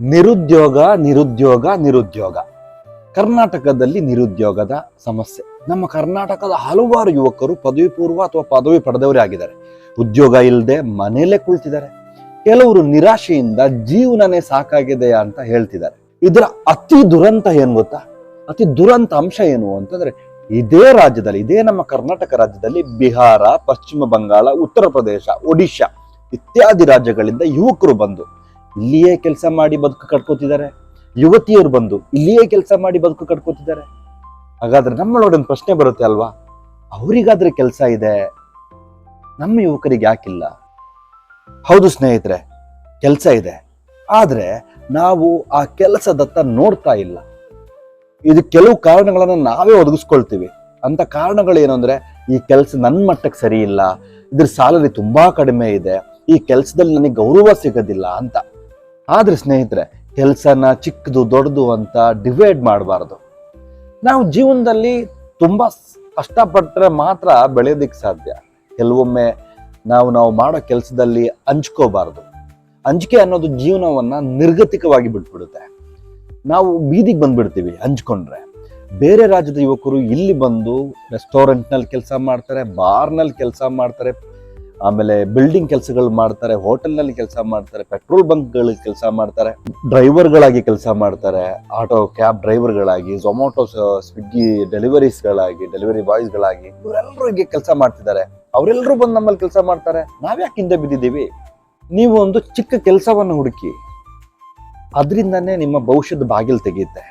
ನಿರುದ್ಯೋಗ ನಿರುದ್ಯೋಗ ನಿರುದ್ಯೋಗ. ಕರ್ನಾಟಕದಲ್ಲಿ ನಿರುದ್ಯೋಗದ ಸಮಸ್ಯೆ. ನಮ್ಮ ಕರ್ನಾಟಕದ ಹಲವಾರು ಯುವಕರು ಪದವಿ ಪೂರ್ವ ಅಥವಾ ಪದವಿ ಪಡೆದವರೇ ಆಗಿದ್ದಾರೆ. ಉದ್ಯೋಗ ಇಲ್ಲದೆ ಮನೆಯಲ್ಲೇ ಕುಳಿತಿದ್ದಾರೆ. ಕೆಲವರು ನಿರಾಶೆಯಿಂದ ಜೀವನನೇ ಸಾಕಾಗಿದೆ ಅಂತ ಹೇಳ್ತಿದ್ದಾರೆ. ಇದರ ಅತಿ ದುರಂತ ಏನು ಗೊತ್ತಾ? ಅತಿ ದುರಂತ ಅಂಶ ಏನು ಅಂತಂದ್ರೆ, ಇದೇ ರಾಜ್ಯದಲ್ಲಿ, ಇದೇ ನಮ್ಮ ಕರ್ನಾಟಕ ರಾಜ್ಯದಲ್ಲಿ ಬಿಹಾರ, ಪಶ್ಚಿಮ ಬಂಗಾಳ, ಉತ್ತರ ಪ್ರದೇಶ, ಒಡಿಶಾ ಇತ್ಯಾದಿ ರಾಜ್ಯಗಳಿಂದ ಯುವಕರು ಬಂದು ಇಲ್ಲಿಯೇ ಕೆಲಸ ಮಾಡಿ ಬದುಕು ಕಟ್ಕೋತಿದ್ದಾರೆ. ಯುವತಿಯರು ಬಂದು ಇಲ್ಲಿಯೇ ಕೆಲಸ ಮಾಡಿ ಬದುಕು ಕಟ್ಕೋತಿದ್ದಾರೆ. ಹಾಗಾದ್ರೆ ನಮ್ಮೊಳಗೊಂದು ಪ್ರಶ್ನೆ ಬರುತ್ತೆ ಅಲ್ವಾ? ಅವರಿಗಾದ್ರೆ ಕೆಲಸ ಇದೆ? ನಮ್ಮ ಯುವಕರಿಗೆ ಯಾಕಿಲ್ಲ? ಹೌದು ಸ್ನೇಹಿತರೆ, ಕೆಲಸ ಇದೆ. ಆದರೆ ನಾವು ಆ ಕೆಲಸದತ್ತ ನೋಡ್ತಾ ಇಲ್ಲ. ಇದು ಕೆಲವು ಕಾರಣಗಳನ್ನು ನಾವೇ ಒದಗಿಸ್ಕೊಳ್ತೀವಿ. ಅಂತ ಕಾರಣಗಳು ಏನು ಅಂದ್ರೆ, ಈ ಕೆಲಸ ನನ್ನ ಮಟ್ಟಕ್ಕೆ ಸರಿ ಇಲ್ಲ, ಇದ್ರ ಸ್ಯಾಲರಿ ತುಂಬಾ ಕಡಿಮೆ ಇದೆ, ಈ ಕೆಲಸದಲ್ಲಿ ನನಗೆ ಗೌರವ ಸಿಗೋದಿಲ್ಲ ಅಂತ. ಆದ್ರೆ ಸ್ನೇಹಿತರೆ, ಕೆಲಸನ ಚಿಕ್ಕದು ದೊಡ್ಡದು ಅಂತ ಡಿವೈಡ್ ಮಾಡಬಾರ್ದು. ನಾವು ಜೀವನದಲ್ಲಿ ತುಂಬ ಕಷ್ಟಪಟ್ಟರೆ ಮಾತ್ರ ಬೆಳೆಯೋದಕ್ಕೆ ಸಾಧ್ಯ. ಕೆಲವೊಮ್ಮೆ ನಾವು ನಾವು ಮಾಡೋ ಕೆಲಸದಲ್ಲಿ ಹಂಚ್ಕೋಬಾರ್ದು. ಹಂಚಿಕೆ ಅನ್ನೋದು ಜೀವನವನ್ನು ನಿರ್ಗತಿಕವಾಗಿ ಬಿಟ್ಬಿಡುತ್ತೆ. ನಾವು ಬೀದಿಗೆ ಬಂದ್ಬಿಡ್ತೀವಿ ಹಂಚ್ಕೊಂಡ್ರೆ. ಬೇರೆ ರಾಜ್ಯದ ಯುವಕರು ಇಲ್ಲಿ ಬಂದು ರೆಸ್ಟೋರೆಂಟ್ನಲ್ಲಿ ಕೆಲಸ ಮಾಡ್ತಾರೆ ಬಾರ್ನಲ್ಲಿ ಕೆಲಸ ಮಾಡ್ತಾರೆ ಆಮೇಲೆ ಬಿಲ್ಡಿಂಗ್ ಕೆಲಸಗಳು ಮಾಡ್ತಾರೆ ಹೋಟೆಲ್ನಲ್ಲಿ ಕೆಲಸ ಮಾಡ್ತಾರೆ ಪೆಟ್ರೋಲ್ ಬಂಕ್ಗಳಲ್ಲಿ ಕೆಲಸ ಮಾಡ್ತಾರೆ ಡ್ರೈವರ್ಗಳಾಗಿ ಕೆಲಸ ಮಾಡ್ತಾರೆ ಆಟೋ ಕ್ಯಾಬ್ ಡ್ರೈವರ್ಗಳಾಗಿ ಝೊಮ್ಯಾಟೊ ಸ್ವಿಗ್ಗಿ ಡೆಲಿವರೀಸ್ಗಳಾಗಿ ಡೆಲಿವರಿ ಬಾಯ್ಸ್ಗಳಾಗಿ ಹೀಗೆ ಕೆಲಸ ಮಾಡ್ತಿದ್ದಾರೆ. ಅವರೆಲ್ಲರೂ ಬಂದು ನಮ್ಮಲ್ಲಿ ಕೆಲಸ ಮಾಡ್ತಾರೆ. ನಾವ್ಯಾಕೆ ಹಿಂದೆ ಬಿದ್ದಿದ್ದೀವಿ? ನೀವು ಒಂದು ಚಿಕ್ಕ ಕೆಲಸವನ್ನು ಹುಡುಕಿ, ಅದರಿಂದನೇ ನಿಮ್ಮ ಭವಿಷ್ಯದ ಬಾಗಿಲು ತೆಗೆಯುತ್ತೆ.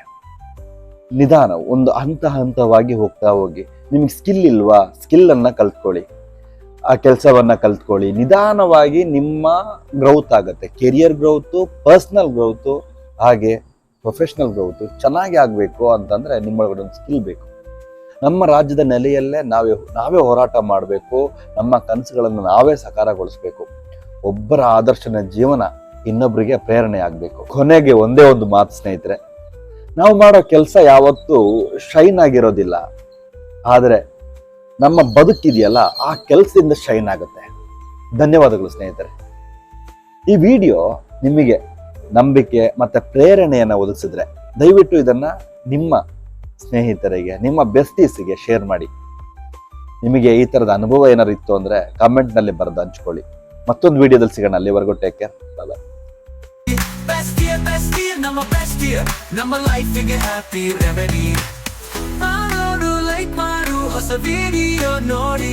ನಿಧಾನ, ಒಂದು ಹಂತ ಹಂತವಾಗಿ ಹೋಗ್ತಾ ಹೋಗಿ. ನಿಮ್ಗೆ ಸ್ಕಿಲ್ ಇಲ್ವಾ? ಸ್ಕಿಲ್ ಅನ್ನ ಕಲ್ತ್ಕೊಳ್ಳಿ. ಆ ಕೆಲಸವನ್ನ ಕಲ್ತ್ಕೊಳ್ಳಿ. ನಿಧಾನವಾಗಿ ನಿಮ್ಮ ಗ್ರೌತ್ ಆಗುತ್ತೆ. ಕೆರಿಯರ್ ಗ್ರೌತು ಪರ್ಸ್ನಲ್ ಗ್ರೌತು ಹಾಗೆ ಪ್ರೊಫೆಷ್ನಲ್ ಗ್ರೌತು ಚೆನ್ನಾಗಿ ಆಗಬೇಕು ಅಂತಂದ್ರೆ ನಿಮ್ಮೊಳಗಡೆ ಒಂದು ಸ್ಕಿಲ್ ಬೇಕು. ನಮ್ಮ ರಾಜ್ಯದ ನೆಲೆಯಲ್ಲೇ ನಾವೇ ನಾವೇ ಹೋರಾಟ ಮಾಡಬೇಕು. ನಮ್ಮ ಕನಸುಗಳನ್ನು ನಾವೇ ಸಕಾರಗೊಳಿಸ್ಬೇಕು. ಒಬ್ಬರ ಆದರ್ಶನ ಜೀವನ ಇನ್ನೊಬ್ಬರಿಗೆ ಪ್ರೇರಣೆ ಆಗಬೇಕು. ಕೊನೆಗೆ ಒಂದೇ ಒಂದು ಮಾತು ಸ್ನೇಹಿತರೆ. ನಾವು ಮಾಡೋ ಕೆಲಸ ಯಾವತ್ತೂ ಶೈನ್ ಆಗಿರೋದಿಲ್ಲ. ಆದರೆ ನಮ್ಮ ಬದುಕಿದೆಯಲ್ಲ ಆ ಕೆಲಸದಿಂದ ಶೈನ್ ಆಗುತ್ತೆ. ಧನ್ಯವಾದಗಳು ಸ್ನೇಹಿತರೆ. ಈ ವಿಡಿಯೋ ನಿಮಗೆ ನಂಬಿಕೆ ಮತ್ತು ಪ್ರೇರಣೆಯನ್ನು ಒದಗಿಸಿದ್ರೆ ದಯವಿಟ್ಟು ಇದನ್ನು ನಿಮ್ಮ ಸ್ನೇಹಿತರಿಗೆ ನಿಮ್ಮ ಬೆಸ್ಟೀಸ್ಗೆ ಶೇರ್ ಮಾಡಿ. ನಿಮಗೆ ಈ ಥರದ ಅನುಭವ ಏನಾರು ಇತ್ತು ಅಂದರೆ ಕಾಮೆಂಟ್ನಲ್ಲಿ ಬರೆದು ಹಂಚ್ಕೊಳ್ಳಿ. ಮತ್ತೊಂದು ವಿಡಿಯೋದಲ್ಲಿ ಸಿಗೋಣ ಅಲ್ಲಿವರೆಗೂ take care bye Best year, best year, ಮಾಡು ಹೊಸ ವಿಡಿಯೋ ನೋಡಿ